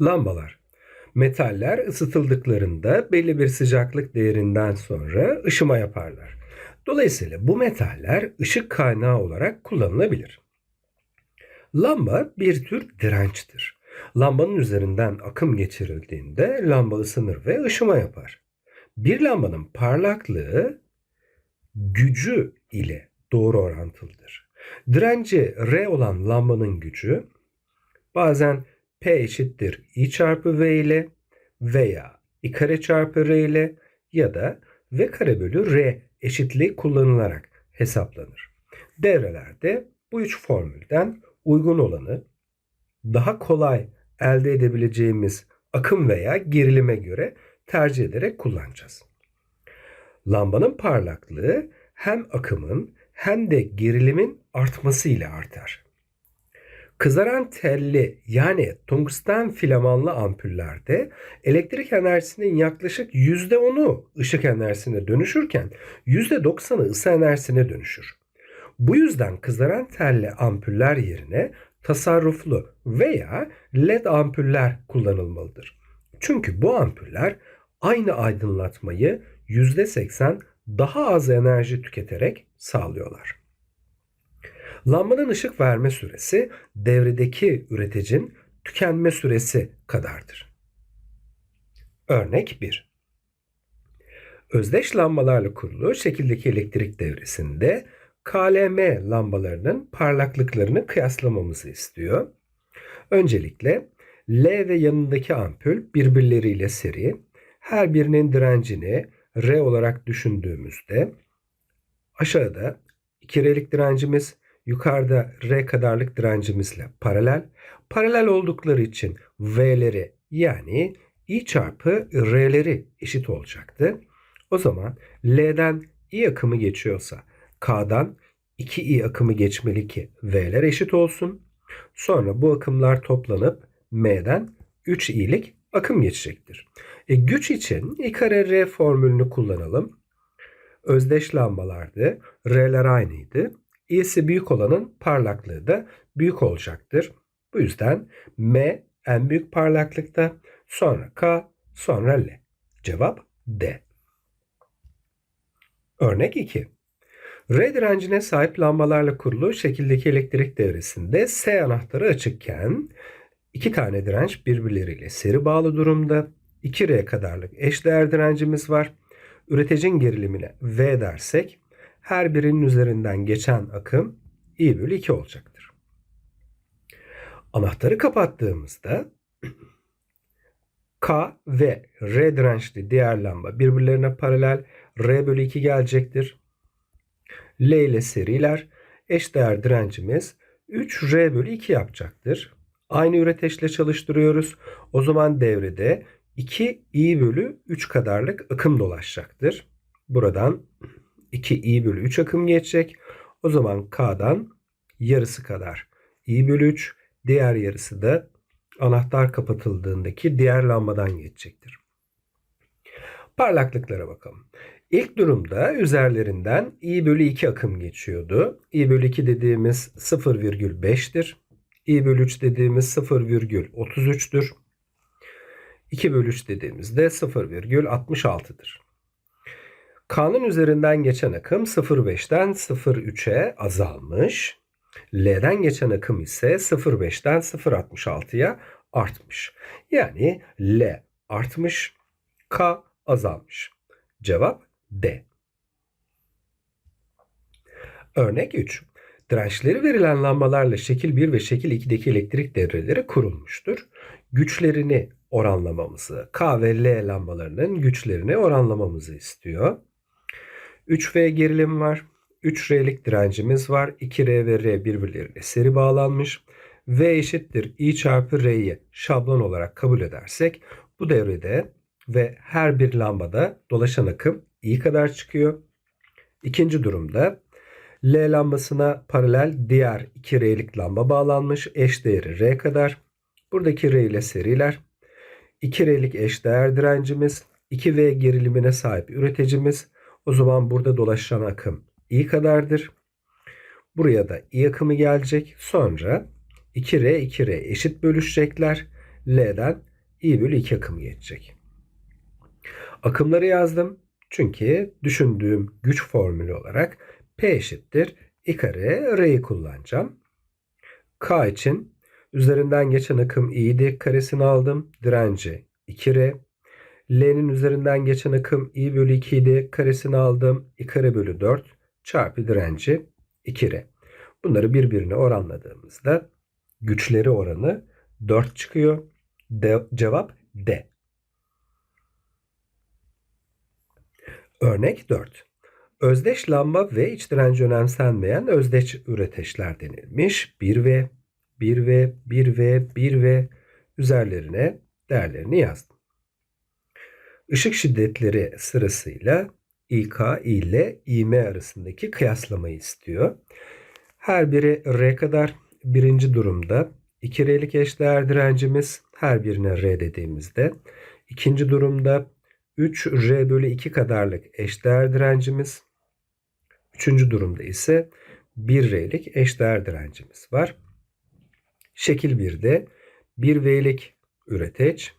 Lambalar. Metaller ısıtıldıklarında belli bir sıcaklık değerinden sonra ışıma yaparlar. Dolayısıyla bu metaller ışık kaynağı olarak kullanılabilir. Lamba bir tür dirençtir. Lambanın üzerinden akım geçirildiğinde lamba ısınır ve ışıma yapar. Bir lambanın parlaklığı gücü ile doğru orantılıdır. Direnci R olan lambanın gücü bazen P eşittir I çarpı V ile veya I kare çarpı R ile ya da V kare bölü R eşitliği kullanılarak hesaplanır. Devrelerde bu üç formülden uygun olanı daha kolay elde edebileceğimiz akım veya gerilime göre tercih ederek kullanacağız. Lambanın parlaklığı hem akımın hem de gerilimin artması ile artar. Kızaran telli yani tungsten filamanlı ampullerde elektrik enerjisinin yaklaşık %10'u ışık enerjisine dönüşürken %90'ı ısı enerjisine dönüşür. Bu yüzden kızaran telli ampuller yerine tasarruflu veya led ampuller kullanılmalıdır. Çünkü bu ampuller aynı aydınlatmayı %80 daha az enerji tüketerek sağlıyorlar. Lambanın ışık verme süresi devredeki üreticinin tükenme süresi kadardır. Örnek 1. Özdeş lambalarla kurulu şekildeki elektrik devresinde KLM lambalarının parlaklıklarını kıyaslamamızı istiyor. Öncelikle L ve yanındaki ampul birbirleriyle seri. Her birinin direncini R olarak düşündüğümüzde aşağıda 2 R'lik direncimiz, yukarıda R kadarlık direncimizle paralel. Paralel oldukları için V'leri yani I çarpı R'leri eşit olacaktı. O zaman L'den I akımı geçiyorsa K'dan 2i akımı geçmeli ki V'ler eşit olsun. Sonra bu akımlar toplanıp M'den 3i'lik akım geçecektir. E, güç için I kare R formülünü kullanalım. Özdeş lambalardı. R'ler aynıydı. İ'si büyük olanın parlaklığı da büyük olacaktır. Bu yüzden M en büyük parlaklıkta, sonra K, sonra L. Cevap D. Örnek 2. R direncine sahip lambalarla kurulu şekildeki elektrik devresinde S anahtarı açıkken iki tane direnç birbirleriyle seri bağlı durumda. 2R kadarlık eşdeğer direncimiz var. Üreticinin gerilimine V dersek her birinin üzerinden geçen akım I bölü 2 olacaktır. Anahtarı kapattığımızda K ve R dirençli diğer lamba birbirlerine paralel R bölü 2 gelecektir. L ile seriler eşdeğer direncimiz 3R bölü 2 yapacaktır. Aynı üreteçle çalıştırıyoruz. O zaman devrede 2 I bölü 3 kadarlık akım dolaşacaktır. Buradan 2 I bölü 3 akım geçecek. O zaman K'dan yarısı kadar I bölü 3, diğer yarısı da anahtar kapatıldığındaki diğer lambadan geçecektir. Parlaklıklara bakalım. İlk durumda üzerlerinden i bölü 2 akım geçiyordu. i bölü 2 dediğimiz 0,5'tir. i bölü 3 dediğimiz 0,33'tür. 2 bölü 3 dediğimizde 0,66'dır. K'nın üzerinden geçen akım 0,5'ten 0,3'e azalmış. L'den geçen akım ise 0,5'ten 0,66'ya artmış. Yani L artmış, K azalmış. Cevap D. Örnek 3. Dirençleri verilen lambalarla şekil 1 ve şekil 2'deki elektrik devreleri kurulmuştur. Güçlerini oranlamamızı, K ve L lambalarının güçlerini oranlamamızı istiyor. 3V gerilim var. 3R'lik direncimiz var. 2R ve R birbirleriyle seri bağlanmış. V eşittir I çarpı R'yi şablon olarak kabul edersek bu devrede ve her bir lambada dolaşan akım I kadar çıkıyor. İkinci durumda L lambasına paralel diğer 2R'lik lamba bağlanmış. Eş değeri R kadar. Buradaki R ile seriler. 2R'lik eş değer direncimiz. 2V gerilimine sahip üreticimiz. O zaman burada dolaşan akım I kadardır. Buraya da I akımı gelecek. Sonra 2R 2R eşit bölüşecekler L'den I bölü 2 akımı geçecek. Akımları yazdım. Çünkü düşündüğüm güç formülü olarak P eşittir I kare R'yi kullanacağım. K için üzerinden geçen akım i'di karesini aldım. Direnci 2R. L'nin üzerinden geçen akım i bölü 2 idi karesini aldım. i kare bölü 4 çarpı direnci 2R. Bunları birbirine oranladığımızda güçleri oranı 4 çıkıyor. De, cevap D. Örnek 4. Özdeş lamba ve iç direnci önemsenmeyen özdeş üreteçler denilmiş. 1V, 1V, 1V, 1V üzerlerine değerlerini yazdım. Işık şiddetleri sırasıyla İK ile İM arasındaki kıyaslamayı istiyor. Her biri R kadar birinci durumda 2R'lik eşdeğer direncimiz her birine R dediğimizde ikinci durumda 3R bölü 2 kadarlık eşdeğer direncimiz üçüncü durumda ise 1R'lik eşdeğer direncimiz var. Şekil 1'de 1V'lik üreteç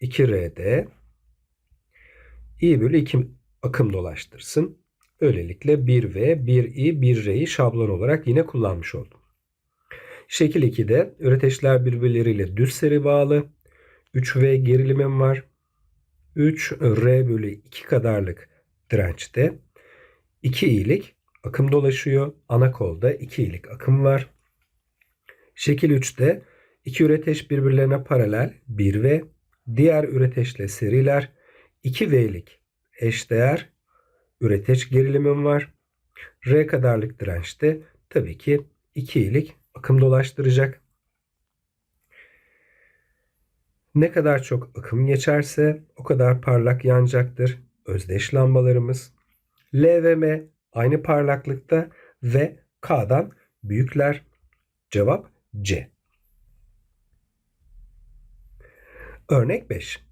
2R'de I bölü 2 akım dolaştırsın. Böylelikle 1V, 1I, 1R'yi şablon olarak yine kullanmış oldum. Şekil 2'de üreteçler birbirleriyle düz seri bağlı. 3V gerilimim var. 3R bölü 2 kadarlık dirençte 2 iyilik akım dolaşıyor. Ana kolda 2 iyilik akım var. Şekil 3'te iki üreteç birbirlerine paralel 1V, diğer üreteçle seriler 2V'lik eşdeğer üreteç gerilimim var. R kadarlık dirençte tabii ki 2 iyilik akım dolaştıracak. Ne kadar çok akım geçerse o kadar parlak yanacaktır özdeş lambalarımız. L ve M aynı parlaklıkta ve K'dan büyükler. Cevap C. Örnek 5.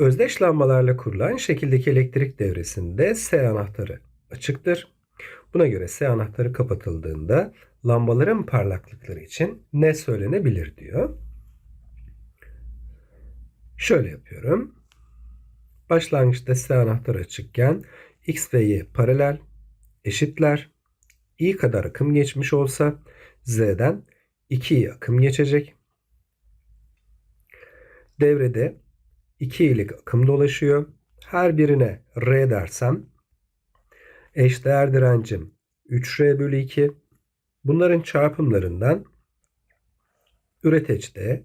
Özdeş lambalarla kurulan şekildeki elektrik devresinde S anahtarı açıktır. Buna göre S anahtarı kapatıldığında lambaların parlaklıkları için ne söylenebilir diyor. Şöyle yapıyorum. Başlangıçta S anahtarı açıkken X ve Y paralel eşitler. I kadar akım geçmiş olsa Z'den 2 akım geçecek. Devrede 2 iyilik akım dolaşıyor. Her birine R dersem eşdeğer direncim 3R bölü 2. Bunların çarpımlarından üreteçte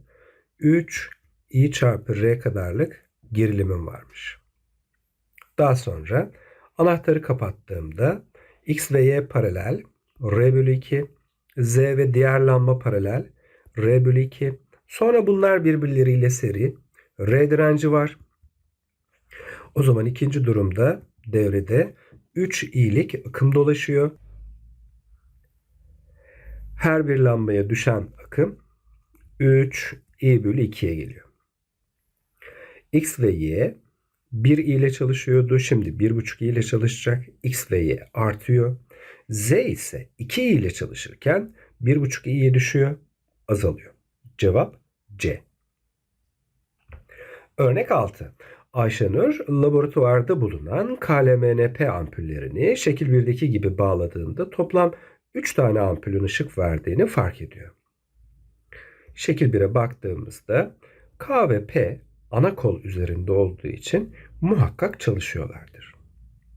3 I çarpı R kadarlık gerilimim varmış. Daha sonra anahtarı kapattığımda X ve Y paralel R bölü 2, Z ve diğer lamba paralel R bölü 2. Sonra bunlar birbirleriyle seri. R direnci var. O zaman ikinci durumda devrede 3 iyilik akım dolaşıyor. Her bir lambaya düşen akım 3 i bölü 2'ye geliyor. X ve Y 1 ile çalışıyordu. Şimdi 1,5 ile çalışacak. X ve Y artıyor. Z ise 2 ile çalışırken 1,5 i'ye düşüyor. Azalıyor. Cevap C. Örnek 6. Ayşenur laboratuvarda bulunan KLMNP ampullerini şekil 1'deki gibi bağladığında toplam 3 tane ampulün ışık verdiğini fark ediyor. Şekil 1'e baktığımızda K ve P ana kol üzerinde olduğu için muhakkak çalışıyorlardır.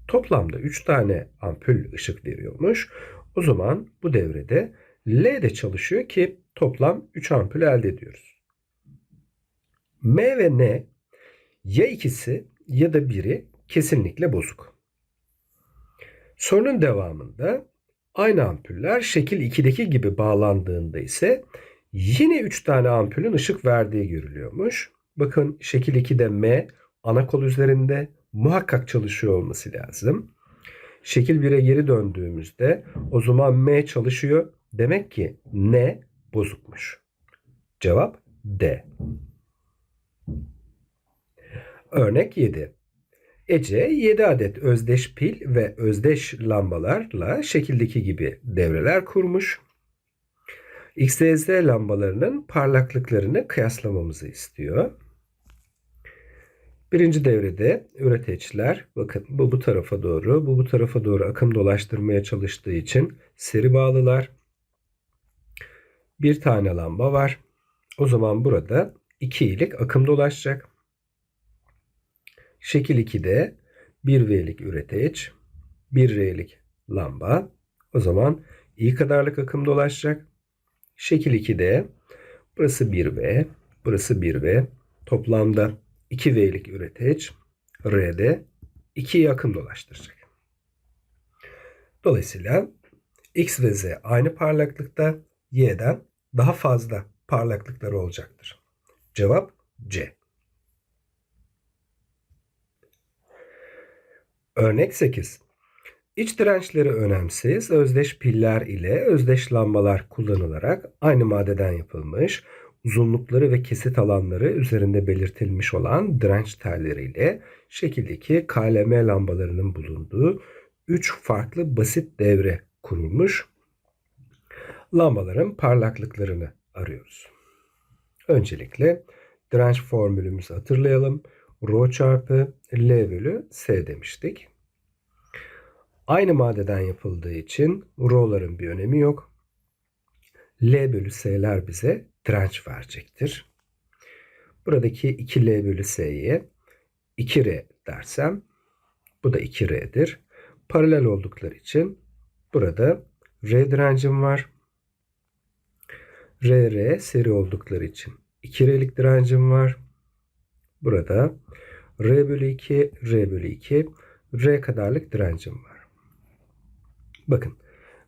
Toplamda 3 tane ampul ışık veriyormuş. O zaman bu devrede L de çalışıyor ki toplam 3 ampul elde ediyoruz. M ve N ya ikisi ya da biri kesinlikle bozuk. Sorunun devamında aynı ampuller şekil 2'deki gibi bağlandığında ise yine 3 tane ampulün ışık verdiği görülüyormuş. Bakın şekil 2'de M ana kol üzerinde muhakkak çalışıyor olması lazım. Şekil 1'e geri döndüğümüzde o zaman M çalışıyor. Demek ki N bozukmuş. Cevap D. Örnek 7. Ece 7 adet özdeş pil ve özdeş lambalarla şekildeki gibi devreler kurmuş. X, Y, Z lambalarının parlaklıklarını kıyaslamamızı istiyor. Birinci devrede üreteçler bakın bu bu tarafa doğru bu bu tarafa doğru akım dolaştırmaya çalıştığı için seri bağlılar. Bir tane lamba var. O zaman burada 2 ilik akım dolaşacak. Şekil 2'de 1V'lik üreteç, 1R'lik lamba. O zaman i kadarlık akım dolaşacak. Şekil 2'de burası 1V, burası 1V. Toplamda 2V'lik üreteç R'de 2 akım dolaştıracak. Dolayısıyla X ve Z aynı parlaklıkta Y'den daha fazla parlaklıkları olacaktır. Cevap C. Örnek 8. İç dirençleri önemsiz özdeş piller ile özdeş lambalar kullanılarak aynı maddeden yapılmış, uzunlukları ve kesit alanları üzerinde belirtilmiş olan direnç telleriyle şekildeki KLM lambalarının bulunduğu 3 farklı basit devre kurulmuş. Lambaların parlaklıklarını arıyoruz. Öncelikle direnç formülümüzü hatırlayalım. Rho çarpı L bölü S demiştik. Aynı maddeden yapıldığı için Rho'ların bir önemi yok. L bölü S'ler bize direnç verecektir. Buradaki 2L bölü S'ye 2R dersem bu da 2R'dir. Paralel oldukları için burada R direncim var. RR seri oldukları için 2R'lik direncim var. Burada R bölü 2, R bölü 2, R kadarlık direncim var. Bakın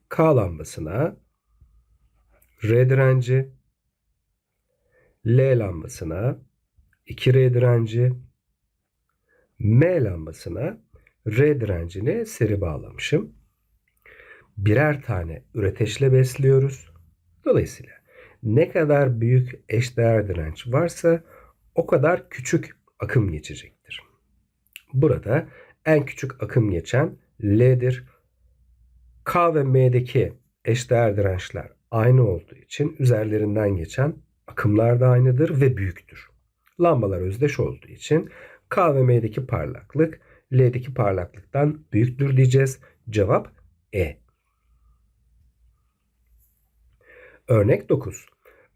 K lambasına R direnci, L lambasına 2R direnci, M lambasına R direncini seri bağlamışım. Birer tane üreteçle besliyoruz. Dolayısıyla ne kadar büyük eşdeğer direnç varsa o kadar küçük akım geçecektir. Burada en küçük akım geçen L'dir. K ve M'deki eşdeğer dirençler aynı olduğu için üzerlerinden geçen akımlar da aynıdır ve büyüktür. Lambalar özdeş olduğu için K ve M'deki parlaklık L'deki parlaklıktan büyüktür diyeceğiz. Cevap E. Örnek 9.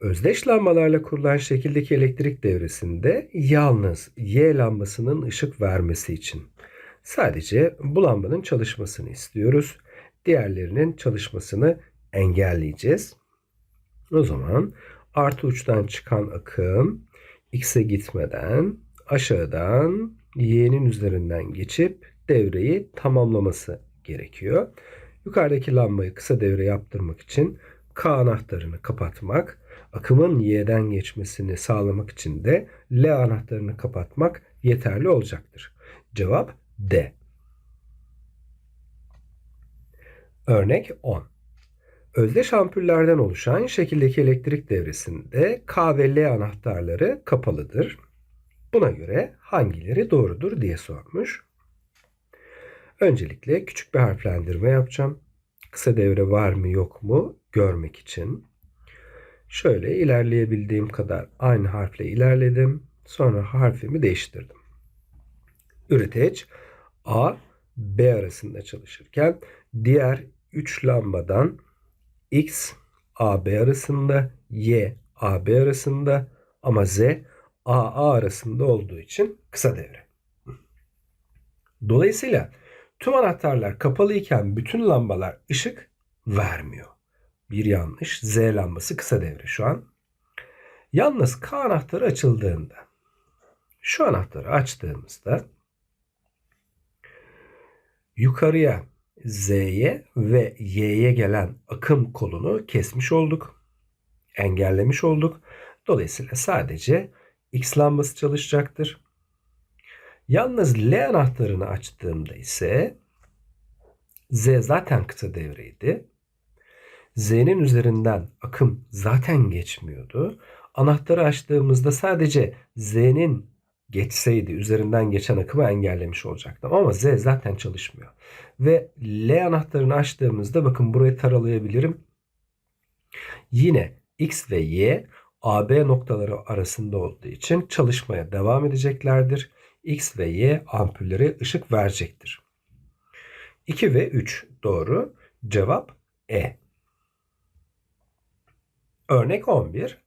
Özdeş lambalarla kurulan şekildeki elektrik devresinde yalnız Y lambasının ışık vermesi için sadece bu lambanın çalışmasını istiyoruz. Diğerlerinin çalışmasını engelleyeceğiz. O zaman artı uçtan çıkan akım X'e gitmeden aşağıdan Y'nin üzerinden geçip devreyi tamamlaması gerekiyor. Yukarıdaki lambayı kısa devre yaptırmak için K anahtarını kapatmak, akımın Y'den geçmesini sağlamak için de L anahtarını kapatmak yeterli olacaktır. Cevap D. Örnek 10. Özdeş ampullerden oluşan şekildeki elektrik devresinde K ve L anahtarları kapalıdır. Buna göre hangileri doğrudur diye sormuş. Öncelikle küçük bir harflendirme yapacağım. Kısa devre var mı yok mu görmek için. Şöyle ilerleyebildiğim kadar aynı harfle ilerledim. Sonra harfimi değiştirdim. Üreteç A, B arasında çalışırken diğer 3 lambadan X, AB arasında, Y, AB arasında ama Z, AA arasında olduğu için kısa devre. Dolayısıyla tüm anahtarlar kapalı iken bütün lambalar ışık vermiyor. Bir yanlış. Z lambası kısa devre şu an. Yalnız K anahtarı açıldığında şu anahtarı açtığımızda yukarıya Z'ye ve Y'ye gelen akım kolunu kesmiş olduk. Engellemiş olduk. Dolayısıyla sadece X lambası çalışacaktır. Yalnız L anahtarını açtığımda ise Z zaten kısa devreydi. Z'nin üzerinden akım zaten geçmiyordu. Anahtarı açtığımızda sadece Z'nin geçseydi üzerinden geçen akımı engellemiş olacaktım. Ama Z zaten çalışmıyor. Ve L anahtarını açtığımızda bakın burayı taralayabilirim. Yine X ve Y AB noktaları arasında olduğu için çalışmaya devam edeceklerdir. X ve Y ampulleri ışık verecektir. 2 ve 3 doğru. Cevap E. Örnek 11.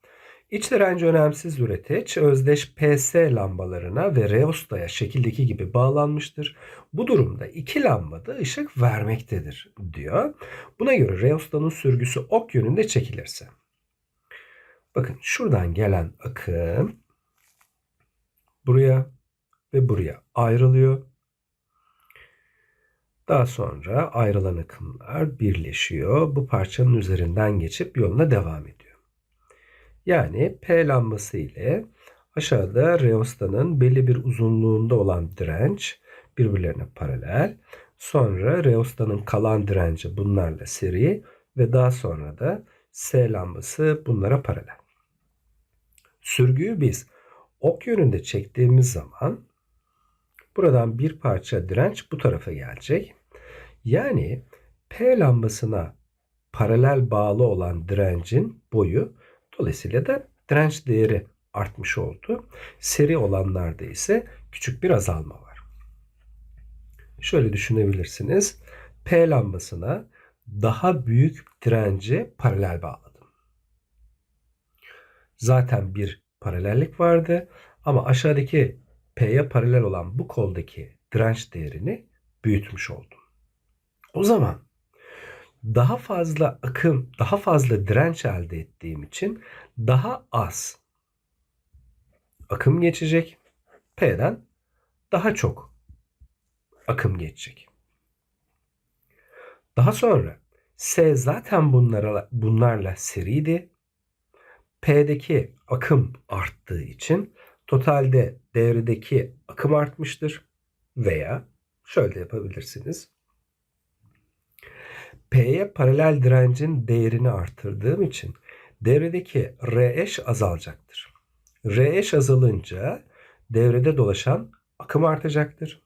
İç direnci önemsiz üreteç özdeş PS lambalarına ve reostaya şekildeki gibi bağlanmıştır. Bu durumda iki lamba da ışık vermektedir diyor. Buna göre reostanın sürgüsü ok yönünde çekilirse. Bakın şuradan gelen akım buraya ve buraya ayrılıyor. Daha sonra ayrılan akımlar birleşiyor. Bu parçanın üzerinden geçip yoluna devam ediyor. Yani P lambası ile aşağıda reostanın belli bir uzunluğunda olan direnç birbirlerine paralel. Sonra reostanın kalan direnci bunlarla seri ve daha sonra da S lambası bunlara paralel. Sürgüyü biz ok yönünde çektiğimiz zaman buradan bir parça direnç bu tarafa gelecek. Yani P lambasına paralel bağlı olan direncin boyu dolayısıyla da direnç değeri artmış oldu. Seri olanlarda ise küçük bir azalma var. Şöyle düşünebilirsiniz. P lambasına daha büyük direnci paralel bağladım. Zaten bir paralellik vardı ama aşağıdaki P'ye paralel olan bu koldaki direnç değerini büyütmüş oldum. O zaman daha fazla akım, daha fazla direnç elde ettiğim için daha az akım geçecek. P'den daha çok akım geçecek. Daha sonra S zaten bunlara, bunlarla seriydi. P'deki akım arttığı için totalde devredeki akım artmıştır. Veya şöyle yapabilirsiniz. P'ye paralel direncin değerini artırdığım için devredeki R eş azalacaktır. R eş azalınca devrede dolaşan akım artacaktır.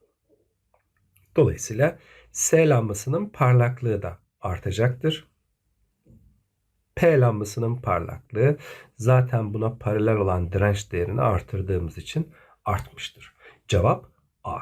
Dolayısıyla S lambasının parlaklığı da artacaktır. P lambasının parlaklığı zaten buna paralel olan direnç değerini artırdığımız için artmıştır. Cevap A.